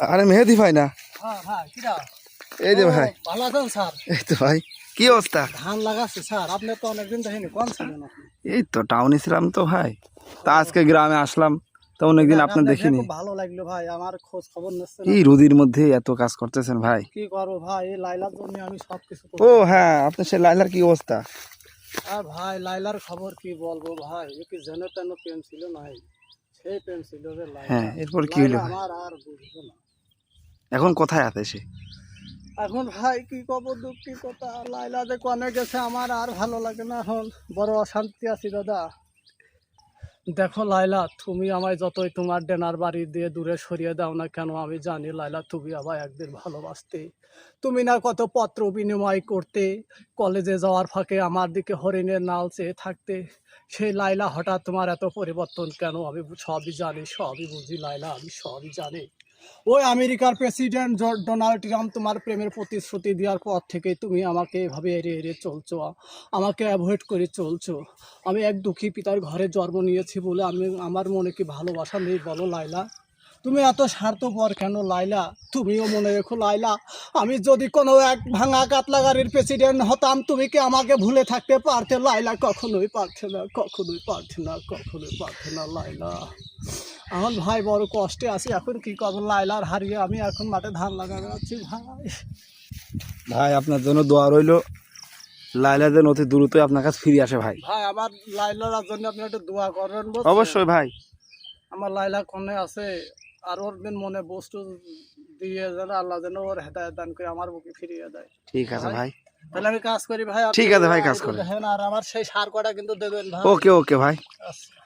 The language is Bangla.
আরে মেহেদি ভাই না? হ্যাঁ এই যে ভাই। ভালো আছেন স্যার? এই তো ভাই কি অবস্থা? ধান লাগাচ্ছে স্যার। আপনি তো অনেকদিন দেখেনি কোন ছিলেন? এই তো টাউনে ছিলাম তো ভাই। তা আজকে গ্রামে আসলাম তো অনেকদিন আপনার দেখিনি। ভালো লাগল ভাই আমার খোঁজ খবর নিচ্ছে এই রোদির মধ্যে এত কাজ করতেছেন ভাই। কি করব ভাই এই লাইলার জন্য আমি সব কিছু ও হ্যাঁ আপনার সে লাইলার কি অবস্থা? আর ভাই লাইলার খবর কি বলব ভাই? এ কি যেন তেন প্রেম ছিল নাই সেই প্রেম ছিল রে লাইলা হ্যাঁ এরপর কি হলো আমার আর বুঝব না। এখন কোথায় আছে সে? এখন ভাই, কি কব দুঃখী কথা? লাইলা যে কনে গেছে আমার, আর ভালো লাগে না এখন। বড় অশান্তি আছি, দাদা। দেখো লাইলা, তুমি আমায় যতই তোমার ডেনার বাড়ি দিয়ে দূরে সরিয়ে দাও না কেন, আমি জানি লাইলা, তুমি আমায় একদিন ভালোবাসতে। তুমি না কত পত্র বিনিময় করতে, কলেজে যাওয়ার ফাঁকে আমার দিকে হরিণের নাল চেয়ে থাকতে। সেই লাইলা, হঠাৎ তোমার এত পরিবর্তন কেন? আমি সবই জানি, সবই বুঝি, লাইলা, আমি সবই জানি। ওই আমেরিকার প্রেসিডেন্ট ডোনাল্ড ট্রাম্প তোমার প্রেমের প্রতিশ্রুতি দেওয়ার পর থেকে তুমি আমাকে এভাবে এড়িয়ে এড়িয়ে চলছো, আমাকে অ্যাভয়েড করে চলছো। আমি এক দুঃখী পিতার ঘরে জন্ম নিয়েছি বলে আমি, আমার মনে কি ভালোবাসা নেই বলো লাইলা তুমি এত স্বার্থপর কেন লাইলা তুমিও মনে রেখো লাইলা আমি যদি কোনো এক ভাঙা কাতলা গাড়ির প্রেসিডেন্ট হতাম, তুমি কি আমাকে ভুলে থাকতে পারতে? লাইলা কখনোই পারছে না, কখনোই পারছে না, কখনোই পারছে না লাইলা আমার ভাই বড় কষ্টে আছে এখন কি করব? লাইলার হারিয়ে আমি এখন মাঠে ধান লাগানো আছি ভাই। ভাই আপনার জন্য দোয়া রইল। লাইলা যেন অতি দ্রুতই আপনার কাছে ফিরে আসে ভাই। ভাই আমার লাইলার জন্য আপনি একটু দোয়া করবেন বুঝছেন? অবশ্যই ভাই। আমার লাইলা কোনে আছে আর ওর দিন মনে বস্তু দিয়ে যেন আল্লাহ যেন ওর হেদায়ত দান করে আমার বুকে ফিরিয়ে দেয়। ঠিক আছে ভাই তাহলে আমি কাজ করি ভাই। ঠিক আছে ভাই, কাজ করি করেন। দেখেন আর আমার সেই সার কটা কিন্তু দেবেন ভাই। ওকে ওকে ভাই। আচ্ছা।